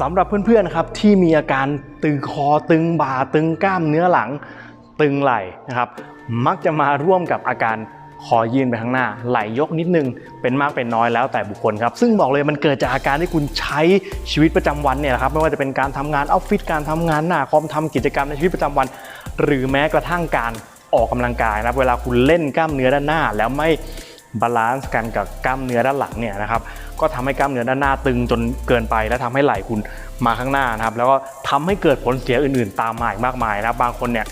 สำหรับเพื่อนๆครับที่มีอาการตึงคอตึงบ่าตึงกล้ามเนื้อหลัง ตึงไหล่นะครับ มักจะมาร่วมกับอาการคอยืนไปข้างหน้า ไหลยกนิดนึง เป็นมากเป็นน้อยแล้วแต่บุคคลครับ ซึ่งบอกเลยมันเกิดจากอาการที่คุณใช้ชีวิตประจำวันเนี่ยครับ ไม่ว่าจะเป็นการทำงานออฟฟิศ การทำงานหน้าคอมทำกิจกรรมในชีวิตประจำวัน หรือแม้กระทั่งการออกกำลังกายนะ เวลาคุณเล่นกล้ามเนื้อด้านหน้า แล้วไม่ บาลานซ์กันกับกล้ามเนื้อด้านหลังเนี่ยนะครับก็ทำให้กล้ามเนื้อด้านหน้าตึงจนเกินไป และทำให้ไหล่คุณมาข้างหน้านะครับ แล้วก็ทำให้เกิดผลเสียอื่น ๆ ตามมาอีกมากมายนะครับบางคนเนี่ย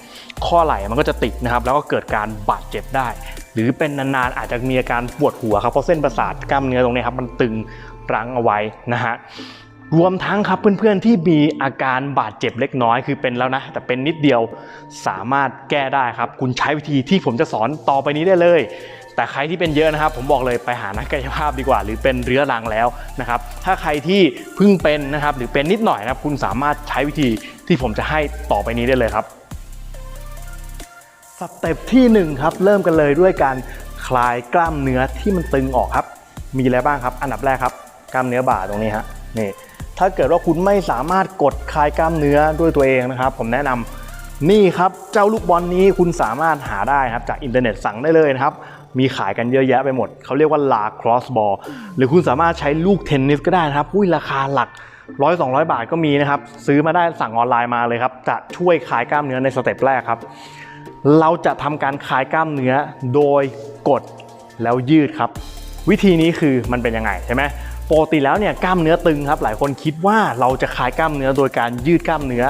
ข้อไหล่มันก็จะติดนะครับ แล้วก็เกิดการบาดเจ็บได้ หรือเป็นนานๆอาจจะมีอาการปวดหัวครับเพราะเส้นประสาทกล้ามเนื้อตรงนี้ครับมันตึงรั้งเอาไว้นะฮะรวมทั้งครับเพื่อนๆที่มีอาการบาดเจ็บเล็กน้อยคือเป็นแล้วนะ แต่เป็นนิดเดียวสามารถแก้ได้ครับ คุณใช้วิธีที่ผมจะสอนต่อไปนี้ได้เลย แต่ใครที่เป็นเยอะนะครับ ผมบอกเลยไปหานักกายภาพดีกว่า หรือเป็นเรื้อรังแล้วนะครับ ถ้าใครที่เพิ่งเป็นนะครับ หรือเป็นนิดหน่อยนะครับ คุณสามารถใช้วิธีที่ผมจะให้ต่อไปนี้ได้เลยครับสเต็ปที่หนึ่งครับเริ่มกันเลยด้วยการคลายกล้ามเนื้อที่มันตึงออกครับ มีอะไรบ้างครับ อันดับแรกครับกล้ามเนื้อบ่าตรงนี้ฮะนี่ถ้าเกิดว่าคุณไม่สามารถกดคลายกล้ามเนื้อด้วยตัวเองนะครับ ผมแนะนำนี่ครับเจ้าลูกบอลนี้คุณสามารถหาได้ครับจากอินเทอร์เน็ตสั่งได้เลยนะครับ มีขายกันเยอะแยะไปหมด เขาเรียกว่าลาครอสบอลหรือคุณสามารถใช้ลูกเทนนิสก็ได้นะครับอุ้ยราคาหลักร้อยสองบาทก็มีนะครับ ซื้อมาได้สั่งออนไลน์มาเลยครับ จะช่วยคลายกล้ามเนื้อในสเต็ปแรกครับ เราจะทำการคลายกล้ามเนื้อโดยกดแล้วยืดครับ วิธีนี้คือมันเป็นยังไงใช่ไหมปกติแล้วเนี่ยกล้ามเนื้อตึงครับ หลายคนคิดว่าเราจะคลายกล้ามเนื้อโดยการยืดกล้ามเนื้อ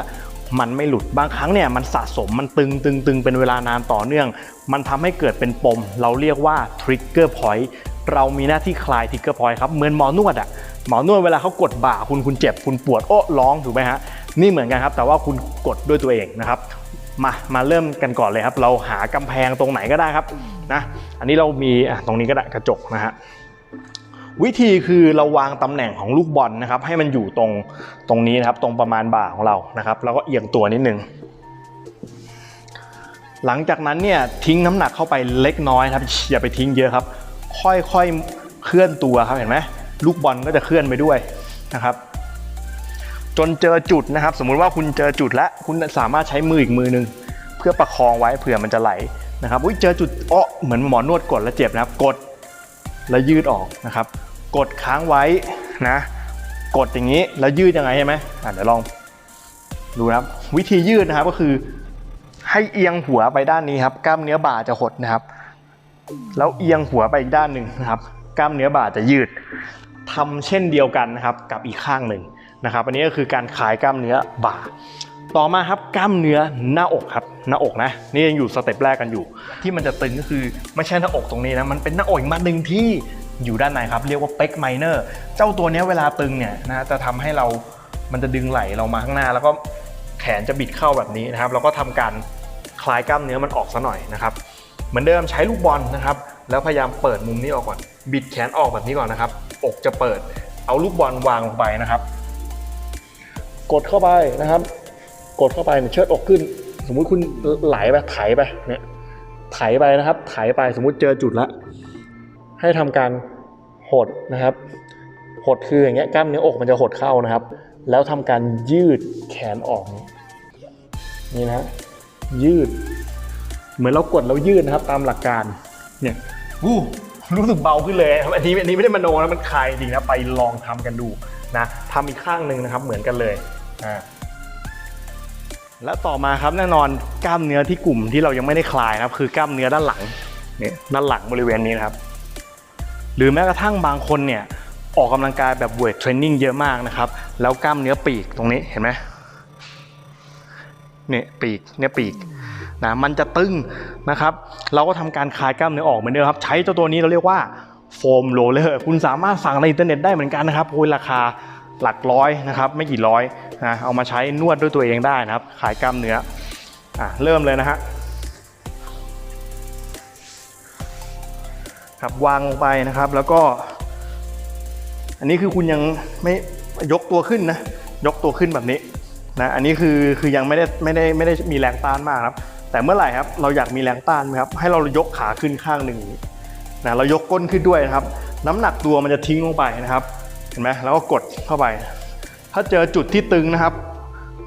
มันไม่หลุดบางครั้งเนี่ยมันสะสมมันตึงตึงตึงเป็นเวลานานต่อเนื่อง มันทำให้เกิดเป็นปม เราเรียกว่า trigger point เรามีหน้าที่คลาย trigger point ครับเหมือนหมอนวดอะหมอนวดเวลาเขากดบ่าคุณคุณเจ็บคุณปวดโอ้ร้องถูกไหมฮะนี่เหมือนกันครับ แต่ว่าคุณกดด้วยตัวเองนะครับมามาเริ่มกันก่อนเลยครับ เราหากำแพงตรงไหนก็ได้ครับนะอันนี้เรามีตรงนี้ก็ได้กระจกนะฮะ วิธีคือเราวางตำแหน่งของลูกบอลนะครับ ให้มันอยู่ตรงตรงนี้นะครับ ตรงประมาณบ่าของเรานะครับ แล้วก็เอียงตัวนิดนึงหลังจากนั้นเนี่ยทิ้งน้ำหนักเข้าไปเล็กน้อยครับอย่าไปทิ้งเยอะครับ ค่อยๆเคลื่อนตัวครับเห็นไหมลูกบอลก็จะเคลื่อนไปด้วยนะครับ จนเจอจุดนะครับ สมมุติว่าคุณเจอจุดแล้วคุณสามารถใช้มืออีกมือหนึง เพื่อประคองไว้เผื่อมันจะไหลนะครับอุ้ยเจอจุดอ้อเหมือนหมอนวดกดแล้วเจ็บนะครับ กดแล้วยืดออกนะครับ กดค้างไว้นะ กดอย่างนี้แล้วยืดยังไงใช่ไหมอะเดี๋ยวลองดูนะครับ วิธียืดนะครับก็คือให้เอียงหัวไปด้านนี้ครับ กล้ามเนื้อบ่าจะหดนะครับ แล้วเอียงหัวไปอีกด้านหนึ่งนะครับ กล้ามเนื้อบ่าจะยืดทำเช่นเดียวกันนะครับกับอีกข้างหนึ่งนะครับ อันนี้ก็คือการขายกล้ามเนื้อบ่า ต่อมาครับกล้ามเนื้อหน้าอกครับ หน้าอกนะ นี่ยังอยู่สเต็ปแรกกันอยู่ ที่มันจะตึงก็คือไม่ใช่หน้าอกตรงนี้นะ มันเป็นหน้าอกอีกมาหนึ่งที่ อยู่ด้านในครับ เรียกว่าเป็กไมเนอร์เจ้าตัวนี้เวลาตึงเนี่ยนะจะทำให้เรามันจะดึงไหล่เรามาข้างหน้า แล้วก็แขนจะบิดเข้าแบบนี้นะครับแล้วก็ทำการคลายกล้ามเนื้อมันออกซะหน่อยนะครับ เหมือนเดิมใช้ลูกบอลนะครับ แล้วพยายามเปิดมุมนี้ออกก่อน บิดแขนออกแบบนี้ก่อนนะครับ อกจะเปิด เอาลูกบอลวางลงไปนะครับ กดเข้าไปนะครับ กดเข้าไปเนี่ยเชิดอกขึ้น สมมุติคุณไหลไปไถไปเนี่ยไถไปนะครับไถไปสมมุติเจอจุดละ ให้ทำการหดนะครับ หดคืออย่างเงี้ยกล้ามเนื้ออกมันจะหดเข้านะครับ แล้วทำการยืดแขนออก นี่นะยืด เหมือนเรากดแล้วยืดนะครับ ตามหลักการเนี่ยอู้รู้สึกเบาขึ้นเลยครับอันนี้อันนี้ไม่ได้มโนนะมันคลายจริงนะไปลองทำกันดูนะทำอีกข้างหนึ่งนะครับเหมือนกันเลยอ่าและต่อมาครับแน่นอนกล้ามเนื้อที่กลุ่มที่เรายังไม่ได้คลายนะครับ คือกล้ามเนื้อด้านหลังเนี่ยด้านหลังบริเวณนี้นะครับ หรือแม้กระทั่งบางคนเนี่ยออกกำลังกายแบบเวทเทรนนิ่งเยอะมากนะครับ แล้วกล้ามเนื้อปีกตรงนี้เห็นไหมเนี่ยปีกเนี่ยปีกนะมันจะตึงนะครับ เราก็ทำการคลายกล้ามเนื้อออกเหมือนเดิมครับ ใช้เจ้าตัวนี้เราเรียกว่าโฟมโรลเลอร์คุณสามารถสั่งในอินเทอร์เน็ตได้เหมือนกันนะครับโอ้ยราคาหลักร้อยนะครับ ไม่กี่ร้อยนะเอามาใช้นวดด้วยตัวเองได้นะครับคลายกล้ามเนื้ออะเริ่มเลยนะฮะ ครับวางลงไปนะครับ แล้วก็ อันนี้คือคุณยังไม่ยกตัวขึ้นนะยกตัวขึ้นแบบนี้นะอันนี้คือคือยังไม่ได้ไม่ได้ไม่ได้มีแรงต้านมากครับ แต่เมื่อไหร่ครับเราอยากมีแรงต้านไหมครับ ให้เรายกขาขึ้นข้างหนึ่งนะเรายกก้นขึ้นด้วยนะครับ น้ำหนักตัวมันจะทิ้งลงไปนะครับ เห็นไหมแล้วก็กดเข้าไป ถ้าเจอจุดที่ตึงนะครับ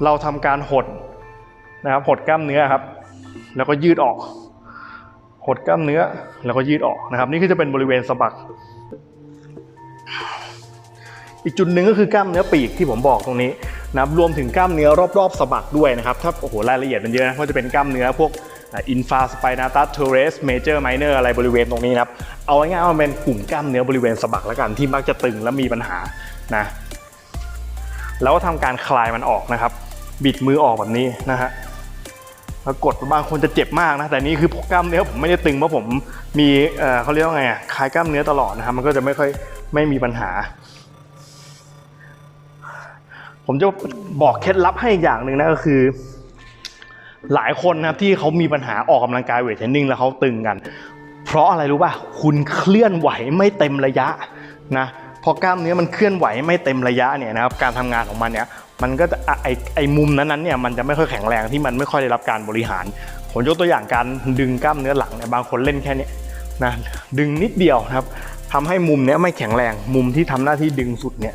เราทำการหดนะครับหดกล้ามเนื้อครับ แล้วก็ยืดออก หดกล้ามเนื้อแล้วก็ยืดออกนะครับ นี่คือจะเป็นบริเวณสะบัก อีกจุดหนึ่งก็คือกล้ามเนื้อปีกที่ผมบอกตรงนี้นะครับรวมถึงกล้ามเนื้อรอบๆสะบักด้วยนะครับถ้าโอ้โหรายละเอียดมันเยอะนะว่าจะเป็นกล้ามเนื้อพวกอินฟาสไปนาตัสเทเรสเมเจอร์ไมเนอร์อะไรบริเวณตรงนี้นะครับ เอาง่ายๆว่ามันเป็นกลุ่มกล้ามเนื้อบริเวณสะบักแล้วกันที่มักจะตึงและมีปัญหานะแล้วก็ทำการคลายมันออกนะครับ บิดมือออกแบบนี้นะฮะ ปรากฏบางคนจะเจ็บมากนะแต่นี่คือกล้ามเนื้อผมไม่ได้ตึงเพราะผมมีเขาเรียกว่าไงคลายกล้ามเนื้อตลอดนะครับมันก็จะไม่ค่อยไม่มีปัญหา ผมจะบอกเคล็ดลับให้อีกอย่างหนึ่งนะก็คือ หลายคนนะครับที่เขามีปัญหาออกกำลังกายเวทเทรนนิ่งแล้วเขาตึงกัน เพราะอะไรรู้ป่ะคุณเคลื่อนไหวไม่เต็มระยะนะ พอกล้ามเนื้อมันเคลื่อนไหวไม่เต็มระยะเนี่ยนะครับการทำงานของมันเนี่ยมันก็จะไอไอมุมนั้นๆเนี่ยมันจะไม่ค่อยแข็งแรงที่มันไม่ค่อยได้รับการบริหารผมยกตัวอย่างการดึงกล้ามเนื้อหลังเนี่ยบางคนเล่นแค่นี้นะดึงนิดเดียวนะครับทำให้มุมเนี้ยไม่แข็งแรงมุมที่ทำหน้าที่ดึงสุดเนี่ย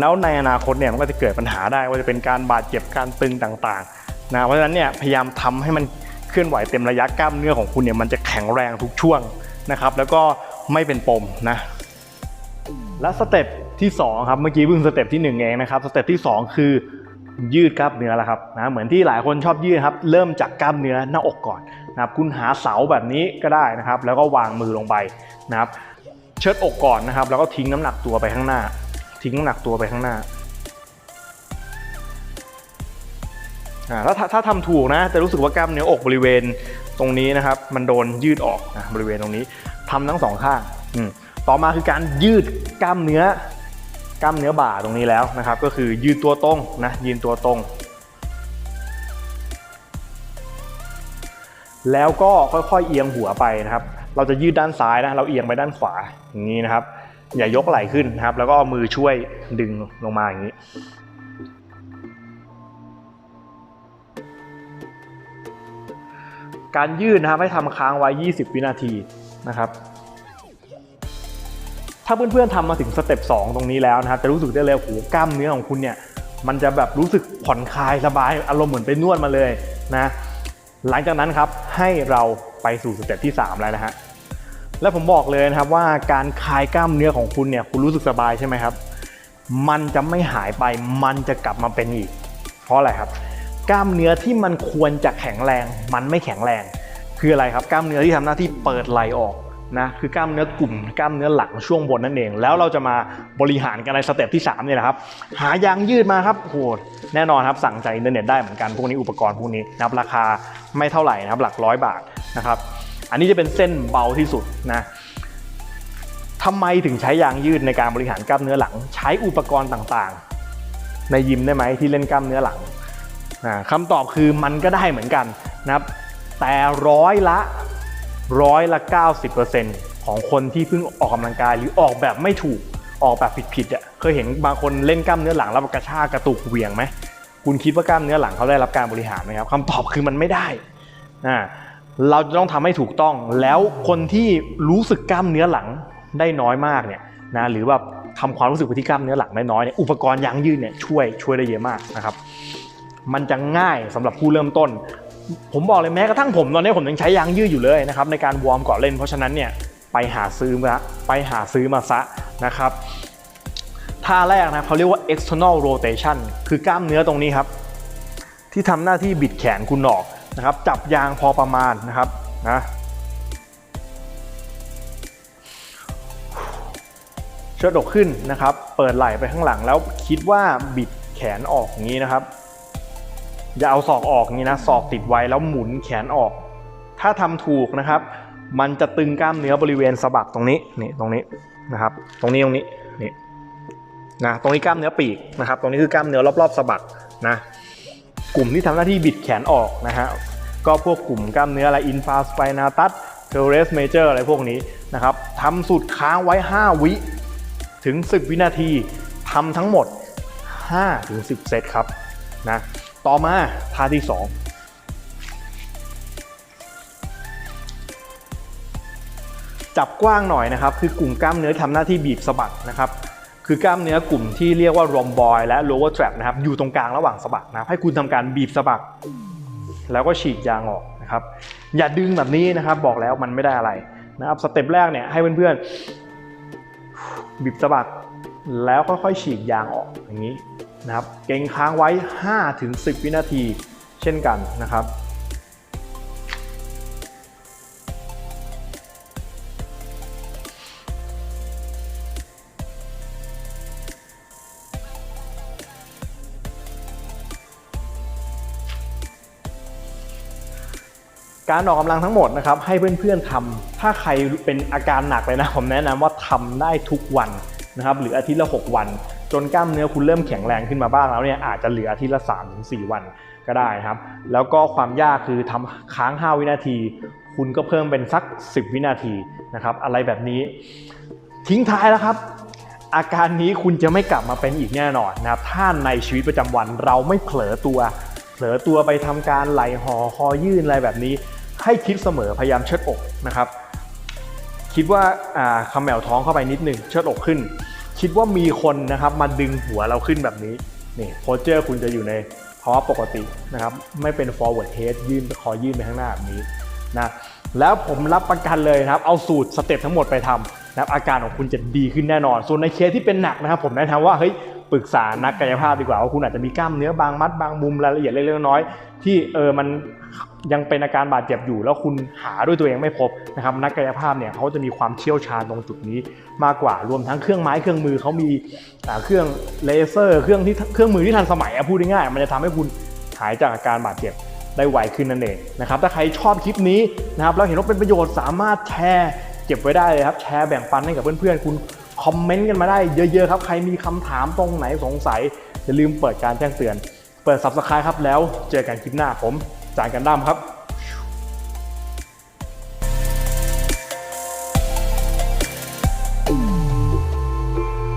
แล้วในอนาคตเนี่ยมันก็จะเกิดปัญหาได้ว่าจะเป็นการบาดเจ็บการตึงต่างๆนะเพราะฉะนั้นเนี่ยพยายามทำให้มันเคลื่อนไหวเต็มระยะกล้ามเนื้อของคุณเนี่ยมันจะแข็งแรงทุกช่วงนะครับแล้วก็ไม่เป็นปมนะ และสเต็ปที่2ครับเมื่อกี้เพิ่งสเต็ปที่1เองนะครับสเต็ปที่ 2 คือยืดกล้ามเนื้อแล้วครับนะเหมือนที่หลายคนชอบยืดครับ เริ่มจากกล้ามเนื้อหน้าอกก่อนนะครับคุณหาเสาแบบนี้ก็ได้นะครับ แล้วก็วางมือลงไปนะครับ เชิดอกก่อนนะครับ แล้วก็ทิ้งน้ำหนักตัวไปข้างหน้า ทิ้งน้ำหนักตัวไปข้างหน้าอ่าถ้าถ้าทำถูกนะจะรู้สึกว่ากล้ามเนื้ออกบริเวณตรงนี้นะครับ มันโดนยืดออกนะบริเวณตรงนี้ทำทั้งสองข้างอืม ต่อมาคือการยืดกล้ามเนื้อกล้ามเนื้อบ่าตรงนี้แล้วนะครับ ก็คือยืดตัวตรงนะยืนตัวตรง แล้วก็ค่อยๆเอียงหัวไปนะครับ เราจะยืดด้านซ้ายนะเราเอียงไปด้านขวาอย่างนี้นะครับ อย่ายกไหล่ขึ้นนะครับ แล้วก็เอามือช่วยดึงลงมาอย่างนี้การยืดนะครับให้ทำค้างไว้ 20 วินาทีนะครับาเพื่อนๆทำมาถึงสเต็ป2ตรงนี้แล้วนะครับจะรู้สึกได้เลยโหกล้ามเนื้อของคุณเนี่ยมันจะแบบรู้สึกผ่อนคลายสบายอารมณ์เหมือนไปนวดมาเลยนะหลังจากนั้นครับให้เราไปสู่สเต็ปที่ 3 แล้วนะฮะและผมบอกเลยนะครับว่าการคลายกล้ามเนื้อของคุณเนี่ยคุณรู้สึกสบายใช่ไหมครับ มันจะไม่หายไปมันจะกลับมาเป็นอีก เพราะอะไรครับ กล้ามเนื้อที่มันควรจะแข็งแรง มันไม่แข็งแรง คืออะไรครับ กล้ามเนื้อที่ทำหน้าที่เปิดไหลออก นะคือกล้ามเนื้อกลุ่มกล้ามเนื้อหลังช่วงบนนั่นเอง แล้วเราจะมาบริหารกันในสเต็ปที่3เนี่ยนะครับหายางยืดมาครับโหแน่นอนครับสั่งจากอินเทอร์เน็ตได้เหมือนกันพวกนี้อุปกรณ์พวกนี้นะครับราคาไม่เท่าไหร่นะครับหลักร้อยบาทนะครับอันนี้จะเป็นเส้นเบาที่สุดนะทำไมถึงใช้ยางยืดในการบริหารกล้ามเนื้อหลัง ใช้อุปกรณ์ต่างๆ ในยิมได้ไหมที่เล่นกล้ามเนื้อหลังอ่าคำตอบคือมันก็ได้เหมือนกันนะครับแต่ร้อยละ ร้อยละ 90%ของคนที่เพิ่งออกกำลังกายหรือออกแบบไม่ถูกออกแบบผิดๆอะเคยเห็นบางคนเล่นกล้ามเนื้อหลังแล้วกระชากกระตุกเหวี่ยงไหมคุณคิดว่ากล้ามเนื้อหลังเขาได้รับการบริหารไหมครับคำตอบคือมันไม่ได้อ่าเราจะต้องทำให้ถูกต้องแล้วคนที่รู้สึกกล้ามเนื้อหลังได้น้อยมากเนี่ยนะหรือแบบทำความรู้สึกไปที่กล้ามเนื้อหลังได้น้อยเนี่ยอุปกรณ์ยางยืดเนี่ยช่วยช่วยได้เยอะมากนะครับมันจะง่ายสำหรับผู้เริ่มต้น ผมบอกเลยแม้กระทั่งผมตอนนี้ผมยังใช้ยางยืดอยู่เลยนะครับในการวอร์มก่อนเล่นเพราะฉะนั้นเนี่ยไปหาซื้อมาไปหาซื้อมาซะนะครับท่าแรกนะเขาเรียกว่า external rotation คือกล้ามเนื้อตรงนี้ครับ ที่ทำหน้าที่บิดแขนคุณออกนะครับ จับยางพอประมาณนะครับนะเชิดอกขึ้นนะครับ เปิดไหล่ไปข้างหลังแล้วคิดว่าบิดแขนออกอย่างนี้นะครับ อย่าเอาศอกออกนี้นะศอกติดไว้แล้วหมุนแขนออก ถ้าทำถูกนะครับ มันจะตึงกล้ามเนื้อบริเวณสะบักตรงนี้นี่ตรงนี้นะครับ ตรงนี้ตรงนี้นี่นะตรงนี้กล้ามเนื้อปีกนะครับ ตรงนี้คือกล้ามเนื้อรอบๆสะบักนะกลุ่มที่ทำหน้าที่บิดแขนออกนะฮะก็พวกกลุ่มกล้ามเนื้ออะไรอินฟาสไปนาตัสเทเรสเมเจอร์อะไรพวกนี้นะครับทำสุดค้างไว้ 5 วิถึง 10 วินาทีทำทั้งหมด5ถึง10 เซตครับนะ ต่อมาท่าที่2จับกว้างหน่อยนะครับคือกลุ่มกล้ามเนื้อทำหน้าที่บีบสะบักนะครับคือกล้ามเนื้อกลุ่มที่เรียกว่ารอมบอยและ lower trap นะครับอยู่ตรงกลางระหว่างสะบักนะครับให้คุณทำการบีบสะบัก แล้วก็ฉีกยางออกนะครับอย่าดึงแบบนี้นะครับบอกแล้วมันไม่ได้อะไรนะครับสเต็ปแรกเนี่ยให้เพื่อนๆบีบสะบักแล้วค่อยๆฉีกยางออกอย่างนี้ นะครับ เก่งค้างไว้ 5-10 วินาทีเช่นกันนะครับการออกกำลังทั้งหมดนะครับให้เพื่อนๆทำถ้าใครเป็นอาการหนักเลยนะ ผมแนะนำว่าทำได้ทุกวันนะครับหรืออาทิตย์ละ 6 วัน จนกล้ามเนื้อคุณเริ่มแข็งแรงขึ้นมาบ้างแล้วเนี่ยอาจจะเหลืออาทิตย์ละ3-4 วันก็ได้นะครับ แล้วก็ความยากคือทำค้าง 5 วินาที คุณก็เพิ่มเป็นสัก 10 วินาทีนะครับ อะไรแบบนี้ ทิ้งท้ายแล้วครับ อาการนี้คุณจะไม่กลับมาเป็นอีกแน่นอนนะครับ ถ้าในชีวิตประจำวันเราไม่เผลอตัว เผลอตัวไปทำการไหลหอคอยื่นอะไรแบบนี้ ให้คิดเสมอพยายามเชิดอกนะครับ คิดว่าอ่าคำแมวท้องเข้าไปนิดหนึ่งเชิดอกขึ้น คิดว่ามีคนนะครับมาดึงหัวเราขึ้นแบบนี้นี่โพสเจอร์คุณจะอยู่ในภาวะปกตินะครับไม่เป็น forward head ยื่นคอยื่นไปข้างหน้าแบบนี้นะแล้วผมรับประกันเลยนะครับ เอาสูตรสเต็ปทั้งหมดไปทำนะครับอาการของคุณจะดีขึ้นแน่นอน ส่วนในเคสที่เป็นหนักนะครับ ผมแนะนำว่าเฮ้ยปรึกษานักกายภาพดีกว่าว่าคุณอาจจะมีกล้ามเนื้อบางมัดบางมุมรายละเอียดเล็กๆน้อยๆที่เออมัน ยังเป็นอาการบาดเจ็บอยู่ แล้วคุณหาด้วยตัวเองไม่พบนะครับนักกายภาพเนี่ยเขาจะมีความเชี่ยวชาญตรงจุดนี้มากกว่ารวมทั้งเครื่องไม้เครื่องมือเขามีเครื่องเลเซอร์ เครื่องที่เครื่องมือที่ทันสมัยอะพูดง่ายๆมันจะทำให้คุณหายจากอาการบาดเจ็บได้ไวขึ้นนั่นเองนะครับถ้าใครชอบคลิปนี้นะครับแล้วเห็นว่าเป็นประโยชน์สามารถแชร์เก็บไว้ได้เลยครับแชร์แบ่งปันให้กับเพื่อนๆคุณคอมเมนต์กันมาได้เยอะๆครับใครมีคำถามตรงไหนสงสัยอย่าลืมเปิดการแจ้งเตือน เปิด subscribe ครับแล้วเจอกันคลิปหน้าผม จานกันดั้มครับ